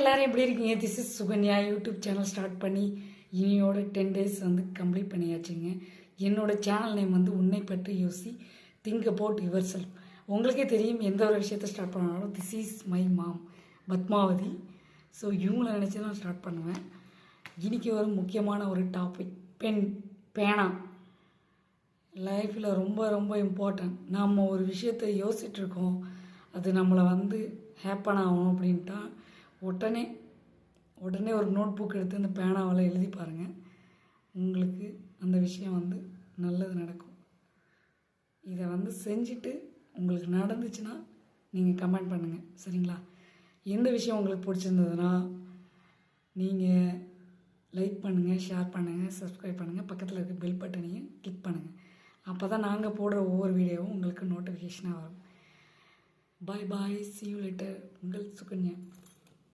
எல்லாரும் எப்படி இருக்கீங்க? This is Sukanya YouTube channel start பண்ணி இனியோட டென் டேஸ் வந்து கம்ப்ளீட் பண்ணியாச்சுங்க. என்னோட சேனல் நேம் வந்து உன்னை பற்றி யோசி திங்க் அபவுட் யுவர் செல்ஃப் உங்களுக்கே தெரியும் எந்த ஒரு விஷயத்தை ஸ்டார்ட் பண்ணாலும் this is my mom Padmavathi. So இவங்கள நினச்சி தான் ஸ்டார்ட் பண்ணுவேன். இன்னைக்கு ஒரு முக்கியமான ஒரு டாபிக் பென் பேனா. லைஃப்பில் ரொம்ப ரொம்ப இம்பார்ட்டன்ட் நாம் ஒரு விஷயத்தை யோசிச்சுட்ருக்கோம் அது நம்மளை வந்து ஹேப்பன் ஆகும் அப்படின்ட்டா உடனே உடனே ஒரு நோட் புக் எடுத்து அந்த பேனாவால் எழுதி பாருங்கள் உங்களுக்கு அந்த விஷயம் வந்து நல்லது நடக்கும். இதை வந்து செஞ்சுட்டு உங்களுக்கு நடந்துச்சுன்னா நீங்கள் கமெண்ட் பண்ணுங்கள் சரிங்களா? எந்த விஷயம் உங்களுக்கு பிடிச்சிருந்ததுன்னா நீங்கள் லைக் பண்ணுங்கள் ஷேர் பண்ணுங்கள் சப்ஸ்கிரைப் பண்ணுங்கள் பக்கத்தில் இருக்க பெல் பட்டனையும் கிளிக் பண்ணுங்கள் அப்போ தான் நாங்கள் போடுற ஒவ்வொரு வீடியோவும் உங்களுக்கு நோட்டிஃபிகேஷனாக வரும். Bye bye see you later உங்கள் சுகன்யா.